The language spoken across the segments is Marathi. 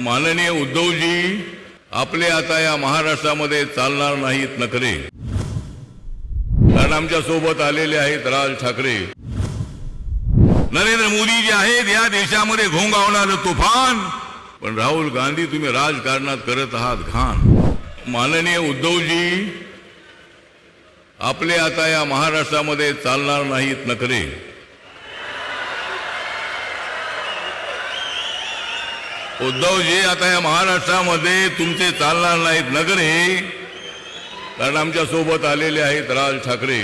माननीय उद्धवजी आपले आता या महाराष्ट्रामध्ये चालणार नाहीत नखरे. कारण आमच्यासोबत आलेले आहेत राज ठाकरे. नरेंद्र मोदी जे आहेत या देशामध्ये घोंगावणारं तुफान. पण राहुल गांधी तुम्ही राजकारणात करत आहात घाण. माननीय उद्धवजी आपले आता या महाराष्ट्रामध्ये चालणार नाहीत नखरे. उद्धवजी आता या महाराष्ट्रामध्ये तुमचे चालणार नाहीत नगरे. कारण आमच्यासोबत आलेले आहेत राज ठाकरे.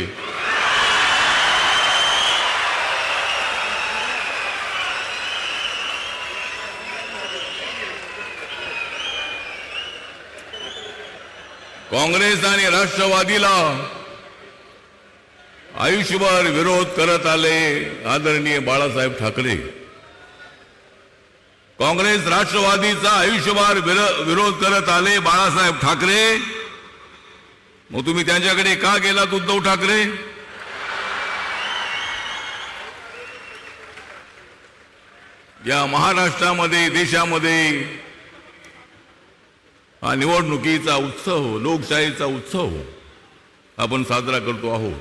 काँग्रेस आणि राष्ट्रवादीला आयुष्यभर विरोध करत आले आदरणीय बाळासाहेब ठाकरे. काँग्रेस राष्ट्रवादीचा आयुष्यभर विरोध करत आले बाळासाहेब ठाकरे. मग तुम्ही त्यांच्याकडे का गेलात उद्धव ठाकरे? या महाराष्ट्रामध्ये देशामध्ये हा निवडणुकीचा उत्सव लोकशाहीचा उत्सव आपण साजरा करतो आहोत.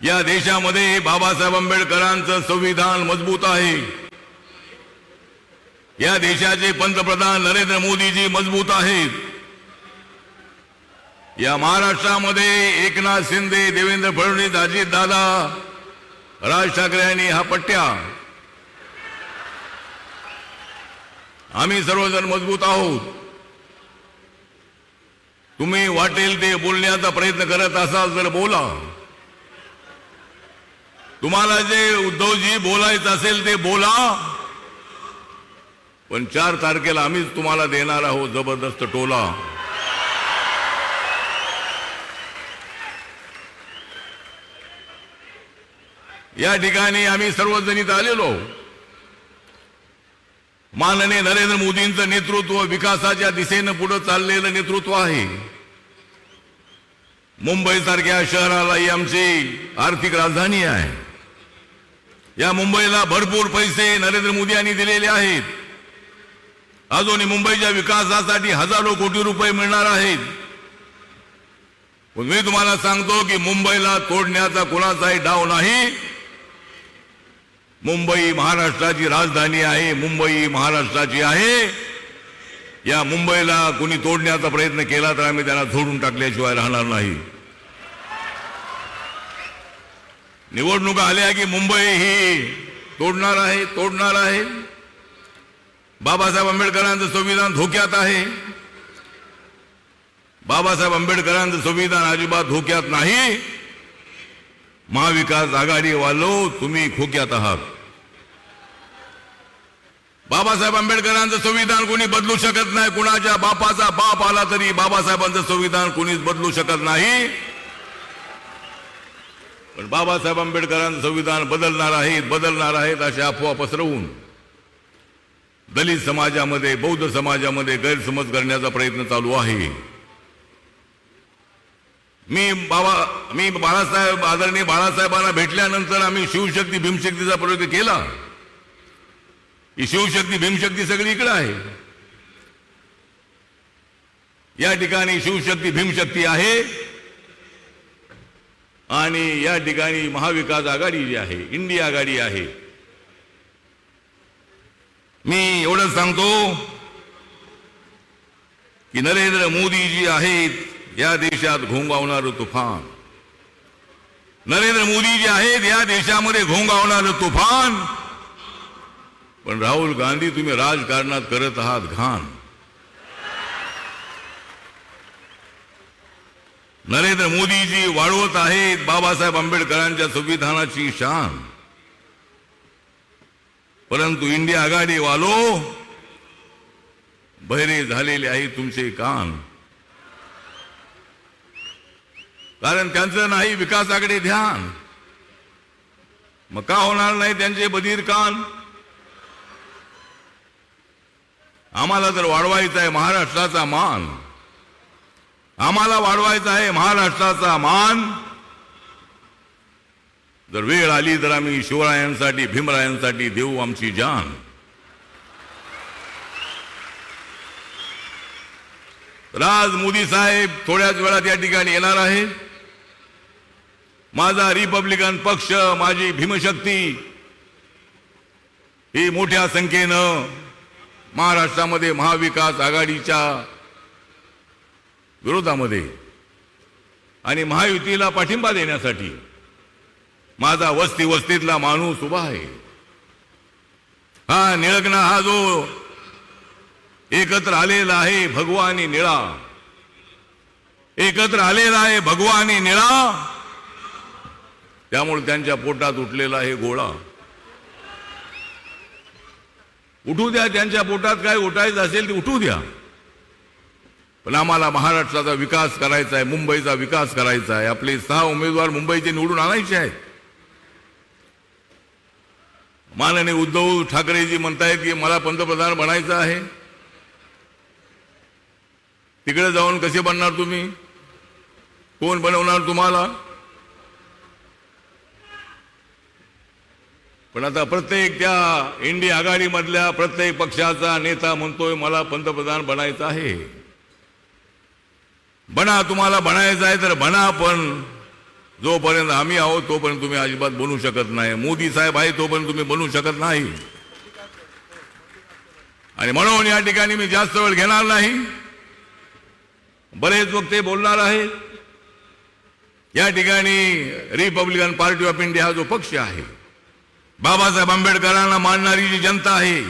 या देशामध्ये बाबासाहेब आंबेडकरांचं संविधान मजबूत आहे. या देशाचे पंतप्रधान नरेंद्र मोदीजी मजबूत आहेत. या महाराष्ट्रामध्ये एकनाथ शिंदे देवेंद्र फडणवीस अजित दादा राज ठाकरे यांनी हा पट्ट्या. आम्ही सर्वजण मजबूत आहोत. तुम्ही वाटेल ते बोलण्याचा प्रयत्न करत असाल तर बोला. तुम्हाला जे उद्धवजी बोलायचं असेल ते बोला. पण चार तारखेला आम्हीच तुम्हाला देणार आहोत जबरदस्त टोला. या ठिकाणी आम्ही सर्वजणीत आलेलो. माननीय नरेंद्र मोदींचं नेतृत्व विकासाच्या दिशेनं पुढे चाललेलं नेतृत्व आहे. मुंबईसारख्या शहराला ही आमची आर्थिक राजधानी आहे. या मुंबईला भरपूर पैसे नरेंद्र मोदी यांनी दिलेले आहेत. अजूनही मुंबईच्या विकासासाठी हजारो कोटी रुपये मिळणार आहेत. पण मी तुम्हाला सांगतो की मुंबईला तोडण्याचा कोणाचाही डाव नाही. मुंबई महाराष्ट्राची राजधानी आहे मुंबई महाराष्ट्राची आहे. या मुंबईला कोणी तोडण्याचा प्रयत्न केला तर आम्ही त्याला सोडून टाकल्याशिवाय राहणार नाही. निवडणुका आल्या की मुंबई ही तोडणार आहे तोडणार आहे. बाबासाहेब आंबेडकरांचं संविधान धोक्यात आहे. बाबासाहेब आंबेडकरांचं संविधान अजिबात धोक्यात नाही. महाविकास आघाडी वालो तुम्ही खोक्यात आहात. बाबासाहेब आंबेडकरांचं संविधान कोणी बदलू शकत नाही. कुणाच्या बापाचा बाप आला तरी बाबासाहेबांचं संविधान कोणीच बदलू शकत नाही. पण बाबासाहेब आंबेडकरांचं संविधान बदलणार आहेत बदलणार आहेत अशा अफवा पसरवून दलित समाजामध्ये बौद्ध समाजामध्ये गैरसमज करण्याचा प्रयत्न चालू आहे. मी बाबा मी बाळासाहेब आदरणीय बाळासाहेबांना भेटल्यानंतर आम्ही शिवशक्ती भीमशक्तीचा प्रयोग केला. ही शिवशक्ती भीमशक्ती सगळी इकडे आहे. या ठिकाणी शिवशक्ती भीमशक्ती आहे. आणि या ठिकाणी महाविकास आघाडी जी आहे इंडिया आघाडी आहे. मी एवढंच सांगतो की नरेंद्र मोदी जी आहेत या देशात घोंगावणारं तुफान नरेंद्र मोदी जी आहेत या देशामध्ये घोंगावणारं तुफान पण राहुल गांधी तुम्ही राजकारणात करत आहात घाण नरेंद्र मोदीजी वाढवत आहेत बाबासाहेब आंबेडकरांच्या संविधानाची शान परंतु इंडिया आघाडी वालो बहिरे झालेले आहे तुमचे कान. कारण त्यांचं नाही विकासाकडे ध्यान. मग का होणार नाही त्यांचे बधीर कान? आम्हाला तर वाढवायचा आहे महाराष्ट्राचा मान आम्हाला वाढवायचा आहे महाराष्ट्राचा मान जर वेळ आली तर आम्ही शिवरायांसाठी भीमरायांसाठी देऊ आमची जान. राज मोदी साहेब थोड्याच वेळात या ठिकाणी येणार आहे. माझा रिपब्लिकन पक्ष माझी भीमशक्ती ही मोठ्या संख्येनं महाराष्ट्रामध्ये महाविकास आघाडीच्या विरोधामध्ये आणि महायुतीला पाठिंबा देण्यासाठी माझा वस्ती वस्तीतला माणूस उभा आहे. हा निळगणा हा जो एकत्र आलेला आहे भगवानी निळा. एकत्र आलेला आहे भगवानी निळा. त्यामुळे त्यांच्या पोटात उठलेला आहे गोळा. उठू द्या त्यांच्या पोटात काय उठायचं असेल ते उठू द्या. पण आम्हाला महाराष्ट्राचा विकास करायचा आहे मुंबईचा विकास करायचा आहे. आपले सहा उमेदवार मुंबईचे निवडून आणायचे आहेत. माननीय उद्धव ठाकरेजी म्हणतायत की मला पंतप्रधान बनायचं आहे. तिकडे जाऊन कसे बनणार तुम्ही? कोण बनवणार तुम्हाला? पण आता प्रत्येक त्या इंडिया आघाडीमधल्या प्रत्येक पक्षाचा नेता म्हणतोय मला पंतप्रधान बनायचं आहे. बना तुम्हाला बनायचं आहे तर बना पण जोपर्यंत आम्ही आहोत तोपर्यंत तुम्ही अजिबात बनू शकत नाही. मोदी साहेब आहे तोपर्यंत तुम्ही बनू शकत नाही. आणि म्हणून या ठिकाणी मी जास्त वेळ घेणार नाही. बरेच वक्ते बोलणार आहेत. या ठिकाणी रिपब्लिकन पार्टी ऑफ इंडिया हा जो पक्ष आहे बाबासाहेब आंबेडकरांना मानणारी जी जनता आहे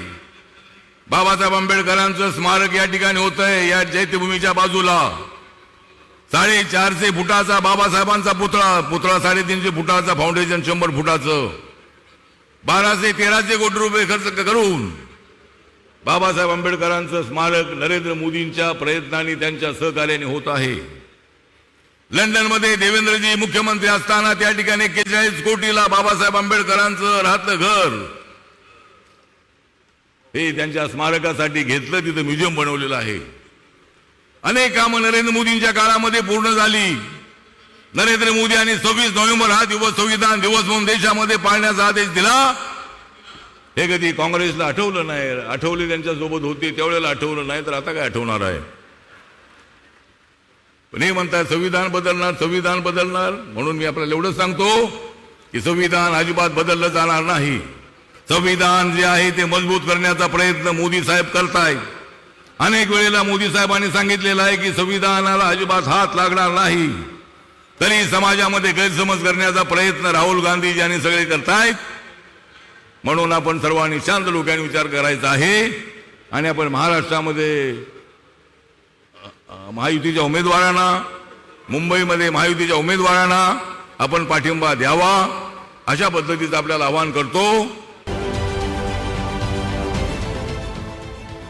बाबासाहेब आंबेडकरांचं स्मारक या ठिकाणी होत आहे या चैत्यभूमीच्या बाजूला. साडेचारशे फुटाचा बाबासाहेबांचा पुतळा पुतळा साडेतीनशे फुटाचा फाउंडेशन शंभर फुटाचं. बाराशे तेराशे कोटी रुपये खर्च करून बाबासाहेब आंबेडकरांचं स्मारक नरेंद्र मोदींच्या प्रयत्नांनी त्यांच्या सहकार्याने होत आहे. लंडनमध्ये देवेंद्रजी मुख्यमंत्री असताना त्या ठिकाणी एक्केचाळीस कोटीला बाबासाहेब आंबेडकरांचं राहतं घर. हे त्यांच्या स्मारकासाठी घेतलं तिथं म्युझियम बनवलेलं आहे. अनेक कामं नरेंद्र मोदींच्या काळामध्ये पूर्ण झाली. नरेंद्र मोदी यांनी सव्वीस नोव्हेंबर हा दिवस संविधान दिवस म्हणून देशामध्ये पाळण्याचा आदेश दिला. हे कधी काँग्रेसला आठवलं नाही आठवले त्यांच्यासोबत होते त्यावेळेला आठवलं नाही तर आता काय आठवणार आहे? पण हे म्हणतात संविधान बदलणार संविधान बदलणार. म्हणून मी आपल्याला एवढंच सांगतो की संविधान अजिबात बदललं जाणार नाही. संविधान जे आहे ते मजबूत करण्याचा प्रयत्न मोदी साहेब करतायत. अनेक वेळेला मोदी साहेबांनी सांगितलेलं आहे की संविधानाला अजिबात हात लागणार नाही. तरी समाजामध्ये गैरसमज करण्याचा प्रयत्न राहुल गांधी यांनी सगळे करतायत. म्हणून आपण सर्वांनी शांत लोकांनी विचार करायचा आहे. आणि आपण महाराष्ट्रामध्ये महायुतीच्या उमेदवारांना मुंबईमध्ये महायुतीच्या उमेदवारांना आपण पाठिंबा द्यावा. अशा पद्धतीचं आपल्याला आवाहन करतो.